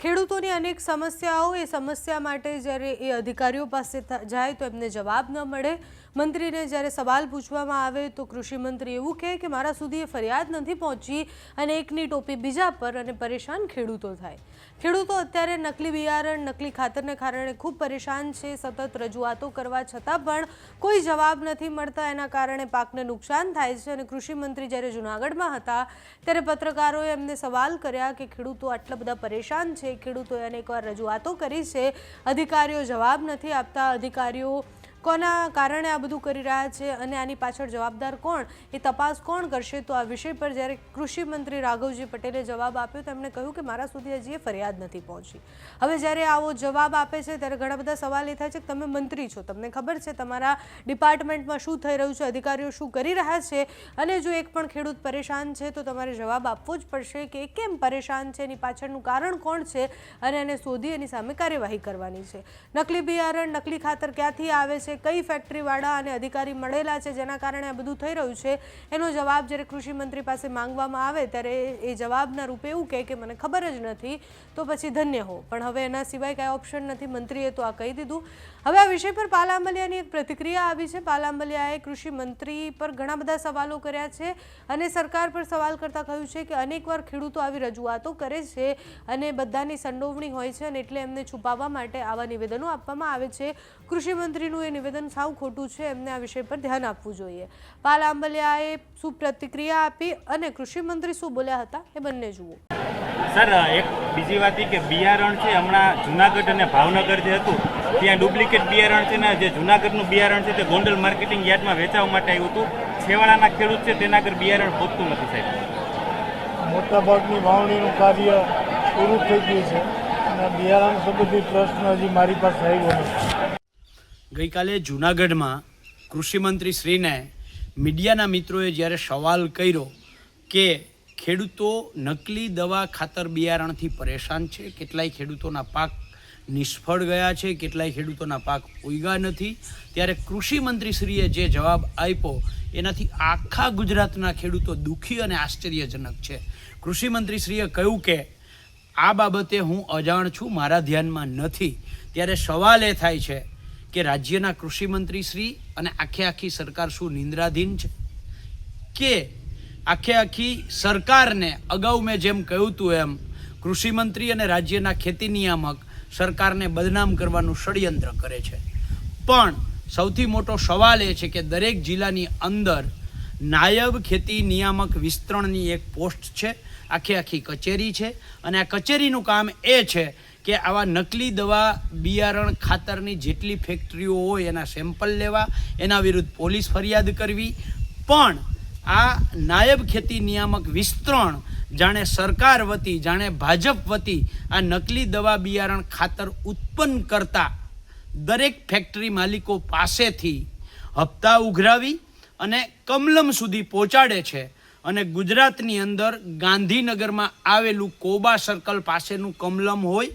ખેડૂતોની અનેક સમસ્યાઓ, એ સમસ્યા માટે જ્યારે એ અધિકારીઓ પાસે જાય તો એમને જવાબ ન મળે. મંત્રીને જ્યારે સવાલ પૂછવામાં આવે તો કૃષિમંત્રી એવું કહે કે મારા સુધી એ ફરિયાદ નથી પહોંચી અને એકની ટોપી બીજા પર અને પરેશાન ખેડૂતો થાય. ખેડૂતો અત્યારે નકલી બિયારણ, નકલી ખાતરને કારણે ખૂબ પરેશાન છે, સતત રજૂઆતો કરવા છતાં પણ કોઈ જવાબ નથી મળતા. એના કારણે પાકને નુકસાન થાય છે અને કૃષિમંત્રી જ્યારે જૂનાગઢમાં હતા ત્યારે પત્રકારોએ એમને સવાલ કર્યા કે ખેડૂતો આટલા બધા પરેશાન છે, ખેડૂતોએ અનેકવાર રજૂઆતો કરી છે. અધિકારીઓ જવાબ નથી આપતા. અધિકારીઓ કોના કારણે આ બધું કરી રહ્યા છે અને આની પાછળ જવાબદાર કોણ, એ તપાસ કોણ કરશે? તો આ વિષય પર જ્યારે કૃષિ મંત્રી રાઘવજી પટેલે જવાબ આપ્યો તો એમણે કહ્યું કે મારા સુધી હજી એ ફરિયાદ નથી પહોંચી. હવે જ્યારે આવો જવાબ આપે છે, ત્યારે ઘણા બધા સવાલ એ થાય છે કે તમે મંત્રી છો. તમને ખબર છે તમારા ડિપાર્ટમેન્ટમાં શું થઈ રહ્યું છે, અધિકારીઓ શું કરી રહ્યા છે? અને જો એક પણ ખેડૂત પરેશાન છે, તો તમારે જવાબ આપવો જ પડશે કે કેમ પરેશાન છે, એની પાછળનું કારણ કોણ છે અને એને શોધી એની સામે કાર્યવાહી કરવાની છે. નકલી બિયારણ, નકલી ખાતર ક્યાંથી આવે છે કઈ ફેક્ટરીવાળા અને અધિકારી મળેલા છે, જેના કારણે આ બધું થઈ રહ્યું છે, એનો જવાબ જ્યારે કૃષિ મંત્રી પાસે માંગવામાં આવે ત્યારે એ જવાબના રૂપે એવું કહે કે, મને ખબર જ નથી, તો પછી ધન્ય હો. પણ હવે એના સિવાય કાંઈ ઓપ્શન નથી, મંત્રીએ તો આ કહી દીધું. હવે આ વિષય પર પાલામલિયાની એક પ્રતિક્રિયા આવી છે. પાલ આંબલિયાએ કૃષિ મંત્રી પર ઘણા બધા સવાલો કર્યા છે અને સરકાર પર સવાલ કરતા કહ્યું છે કે, અનેકવાર ખેડૂતો આવી રજૂઆતો કરે છે અને બધાની સંડોવણી હોય છે અને એટલે એમને છુપાવવા માટે આવા નિવેદનો આપવામાં આવે છે. કૃષિ મંત્રીનું એ નિવેદન સાવ ખોટું છે એમને આ વિષય પર ધ્યાન આપવું જોઈએ. પાલ આંબલિયાએ શું પ્રતિક્રિયા આપી અને કૃષિમંત્રી શું બોલ્યા હતા એ બંને જુઓ. સર એક બીજી વાત કે બિયારણ છે હમણાં જુનાગઢ અને ભાવનગર જે હતું ત્યાં ડુપ્લિકેટ બિયારણ છે ને જે જુનાગઢનું બિયારણ છે તે ગોંડલ માર્કેટિંગ યાર્ડમાં વેચાવા માટે આવ્યું હતું. છેવાડાના ખેડૂત છે તેના આગળ બિયારણ પહોંચતું નથી સાહેબ. મોટાભાગની વાવણીનું કાર્ય પૂરું થઈ ગયું છે. અને બિયારણ સંબંધિત પ્રશ્ન હજી મારી પાસે આવ્યો નથી. ગઈકાલે જૂનાગઢમાં કૃષિમંત્રી શ્રીને મીડિયાના મિત્રોએ જ્યારે સવાલ કર્યો કે ખેડૂતો નકલી દવા ખાતર બિયારણથી પરેશાન છે, કેટલાય ખેડૂતોના પાક નિષ્ફળ ગયા છે, કેટલાય ખેડૂતોના પાક ઉગ્યા નથી, ત્યારે કૃષિમંત્રીશ્રીએ જે જવાબ આપ્યો એનાથી આખા ગુજરાતના ખેડૂતો દુઃખી અને આશ્ચર્યજનક છે. કૃષિમંત્રીશ્રીએ કહ્યું કે, આ બાબતે હું અજાણ છું, મારા ધ્યાનમાં નથી. ત્યારે સવાલ એ થાય છે કે રાજ્યના કૃષિમંત્રી શ્રી અને આખે આખી સરકાર શું નિંદ્રાધીન છે? કે આખે આખી સરકારને અગાઉ મેં જેમ કહ્યું હતું એમ કૃષિમંત્રી અને રાજ્યના ખેતી નિયામક સરકારને બદનામ કરવાનું ષડયંત્ર કરે છે. પણ સૌથી મોટો સવાલ એ છે કે દરેક જિલ્લાની અંદર નાયબ ખેતી નિયામક વિસ્તરણની એક પોસ્ટ છે, આખી આખી કચેરી છે. અને આ કચેરીનું કામ એ છે કે આવા નકલી દવા બિયારણ ખાતરની જેટલી ફેક્ટરીઓ હોય એના સેમ્પલ લેવા, એના વિરુદ્ધ પોલીસ ફરિયાદ કરવી. પણ આ નાયબ ખેતી નિયામક વિસ્તરણ, જાણે સરકાર વતી, જાણે ભાજપ વતી આ નકલી દવા બિયારણ ખાતર ઉત્પન્ન કરતા દરેક ફેક્ટરી માલિકો પાસેથી હપ્તા ઉઘરાવી અને કમલમ સુધી પહોંચાડે છે. અને ગુજરાતની અંદર ગાંધીનગરમાં આવેલું કોબા સર્કલ પાસેનું કમલમ હોય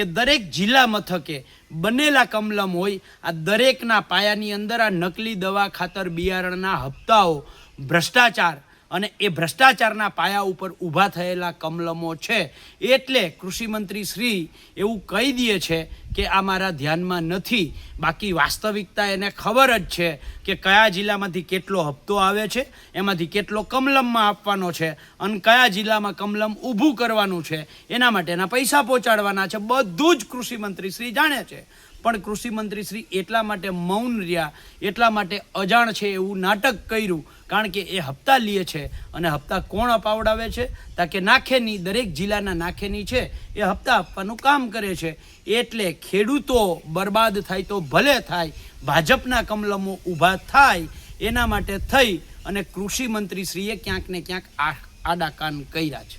કે દરેક જિલ્લા મથકે બનેલા કમલમ હોય, આ દરેકના પાયાની અંદર આ નકલી દવા ખાતર બિયારણના હપ્તાઓ, ભ્રષ્ટાચાર અને એ ભ્રષ્ટાચારના પાયા ઉપર ઊભા થયેલા કમલમો છે. એટલે કૃષિમંત્રી શ્રી એવું કહી દે છે કે આ મારા ધ્યાનમાં નથી. બાકી વાસ્તવિકતા એને ખબર જ છે કે કયા જિલ્લામાંથી કેટલો હપ્તો આવે છે, એમાંથી કેટલો કમલમમાં આપવાનો છે અને કયા જિલ્લામાં કમલમ ઊભું કરવાનું છે. એના માટેના પૈસા પહોંચાડવાના છે. બધું જ કૃષિમંત્રી શ્રી જાણે છે. પણ કૃષિમંત્રી શ્રી એટલા માટે મૌન રહ્યા, એટલા માટે અજાણ છે એવું નાટક કર્યું, કારણ કે એ હપ્તા લે છે અને હપ્તા કોણ અપાવડાવે છે? તાકે નાખેની, દરેક જિલ્લાના નાખેની છે, એ હપ્તા આપવાનું કામ કરે છે. એટલે ખેડૂતો બરબાદ થાય તો ભલે થાય, ભાજપના કમલમો ઊભા થાય, એના માટે થઈ અને કૃષિ મંત્રીશ્રીએ ક્યાંક ને ક્યાંક આડા કાન કર્યા છે.